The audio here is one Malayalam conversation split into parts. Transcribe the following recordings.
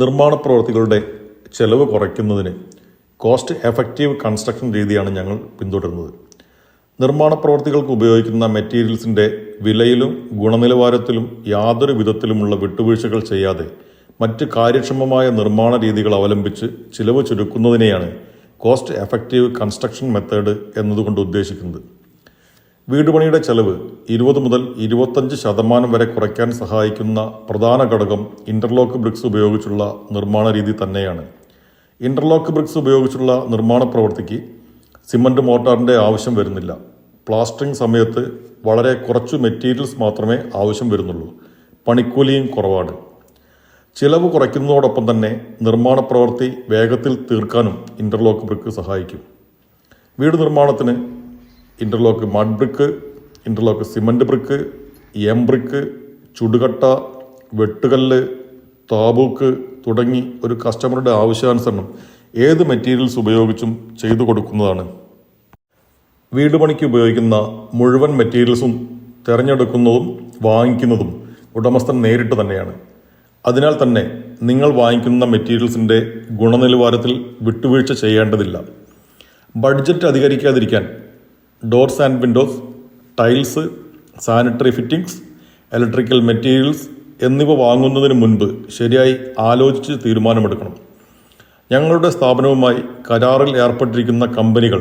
നിർമ്മാണ പ്രവർത്തികളുടെ ചെലവ് കുറയ്ക്കുന്നതിന് കോസ്റ്റ് എഫക്റ്റീവ് കൺസ്ട്രക്ഷൻ രീതിയാണ് ഞങ്ങൾ പിന്തുടരുന്നത്. നിർമ്മാണ പ്രവർത്തികൾക്ക് ഉപയോഗിക്കുന്ന മെറ്റീരിയൽസിന്റെ വിലയിലും ഗുണനിലവാരത്തിലും യാതൊരു വിധത്തിലുമുള്ള വിട്ടുവീഴ്ചകൾ ചെയ്യാതെ മറ്റ് കാര്യക്ഷമമായ നിർമ്മാണ രീതികൾ അവലംബിച്ച് ചിലവ് ചുരുക്കുന്നതിനെയാണ് കോസ്റ്റ് എഫക്റ്റീവ് കൺസ്ട്രക്ഷൻ മെത്തേഡ് എന്നതുകൊണ്ട് ഉദ്ദേശിക്കുന്നത്. വീട് പണിയുടെ ചെലവ് ഇരുപത് മുതൽ ഇരുപത്തഞ്ച് ശതമാനം വരെ കുറയ്ക്കാൻ സഹായിക്കുന്ന പ്രധാന ഘടകം ഇന്റർലോക്ക് ബ്രിക്സ് ഉപയോഗിച്ചുള്ള നിർമ്മാണ രീതി തന്നെയാണ്. ഇന്റർലോക്ക് ബ്രിക്സ് ഉപയോഗിച്ചുള്ള നിർമ്മാണ പ്രവൃത്തിക്ക് സിമന്റ് മോർട്ടാറിന്റെ ആവശ്യം വരുന്നില്ല. പ്ലാസ്റ്ററിംഗ് സമയത്ത് വളരെ കുറച്ചു മെറ്റീരിയൽസ് മാത്രമേ ആവശ്യം വരുന്നുള്ളൂ. പണിക്കൂലിയും കുറവാണ്. ചിലവ് കുറയ്ക്കുന്നതോടൊപ്പം തന്നെ നിർമ്മാണ പ്രവൃത്തി വേഗത്തിൽ തീർക്കാനും ഇന്റർലോക്ക് ബ്രിക്ക് സഹായിക്കും. വീട് നിർമ്മാണത്തിന് interlock mud brick interlock cement brick M brick ചുടുകട്ട വെട്ടുകല്ല് താബൂക്ക് തുടങ്ങി ഒരു കസ്റ്റമറുടെ ആവശ്യാനുസരണം ഏത് മെറ്റീരിയൽസ് ഉപയോഗിച്ചും ചെയ്തു കൊടുക്കുന്നതാണ്. വീട് പണിക്ക് ഉപയോഗിക്കുന്ന മുഴുവൻ മെറ്റീരിയൽസും തിരഞ്ഞെടുക്കുന്നതും വാങ്ങിക്കുന്നതും ഉടമസ്ഥൻ നേരിട്ട് തന്നെയാണ്. അതിനാൽ തന്നെ നിങ്ങൾ വാങ്ങിക്കുന്ന മെറ്റീരിയൽസിന്റെ ഗുണനിലവാരത്തിൽ വിട്ടുവീഴ്ച ചെയ്യേണ്ടതില്ല. Budget അധികരിക്കാതിരിക്കാൻ doors and windows tiles sanitary fittings electrical materials എന്നിവ വാങ്ങുന്നതിന് മുൻപ് ശരിയായി ആലോചിച്ച് തീരുമാനമെടുക്കണം. ഞങ്ങളുടെ സ്ഥാപനവുമായി കരാറിൽ ഏർപ്പെട്ടിരിക്കുന്ന കമ്പനികൾ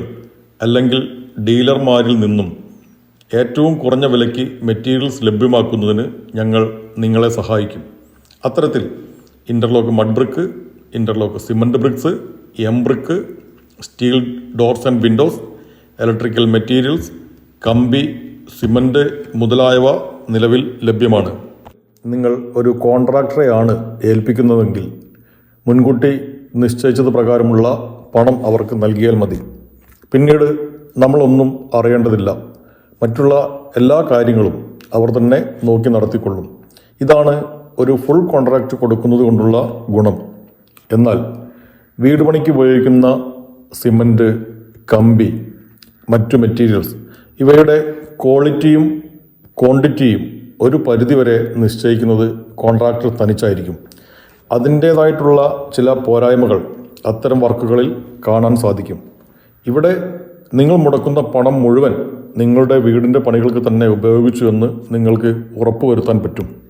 അല്ലെങ്കിൽ ഡീലർമാരിൽ നിന്നും ഏറ്റവും കുറഞ്ഞ വിലയ്ക്ക് മെറ്റീരിയൽസ് ലഭ്യമാക്കുന്നതിന് ഞങ്ങൾ നിങ്ങളെ സഹായിക്കും. അത്തരത്തിൽ interlock mud brick interlock cement bricks M brick steel doors and windows electrical materials കമ്പി സിമന്റ് മുതലായവ നിലവിൽ ലഭ്യമാണ്. നിങ്ങൾ ഒരു കോൺട്രാക്ടറെയാണ് ഏൽപ്പിക്കുന്നതെങ്കിൽ മുൻകൂട്ടി നിശ്ചയിച്ചത് പ്രകാരമുള്ള പണം അവർക്ക് നൽകിയാൽ മതി. പിന്നീട് നമ്മളൊന്നും അറിയേണ്ടതില്ല. മറ്റുള്ള എല്ലാ കാര്യങ്ങളും അവർ തന്നെ നോക്കി നടത്തിക്കൊള്ളും. ഇതാണ് ഒരു ഫുൾ കോൺട്രാക്റ്റ് കൊടുക്കുന്നത് കൊണ്ടുള്ള ഗുണം. എന്നാൽ വീട് പണിക്ക് ഉപയോഗിക്കുന്ന സിമന്റ് കമ്പി മറ്റു മെറ്റീരിയൽസ് ഇവയുടെ ക്വാളിറ്റിയും ക്വാണ്ടിറ്റിയും ഒരു പരിധിവരെ നിശ്ചയിക്കുന്നത് കോൺട്രാക്ടർ തനിച്ചായിരിക്കും. അതിന്റേതായിട്ടുള്ള ചില പോരായ്മകൾ അത്തരം വർക്കുകളിൽ കാണാൻ സാധിക്കും. ഇവിടെ നിങ്ങൾ മുടക്കുന്ന പണം മുഴുവൻ നിങ്ങളുടെ വീടിന്റെ പണികൾക്ക് തന്നെ ഉപയോഗിച്ചു എന്ന് നിങ്ങൾക്ക് ഉറപ്പുവരുത്താൻ പറ്റും.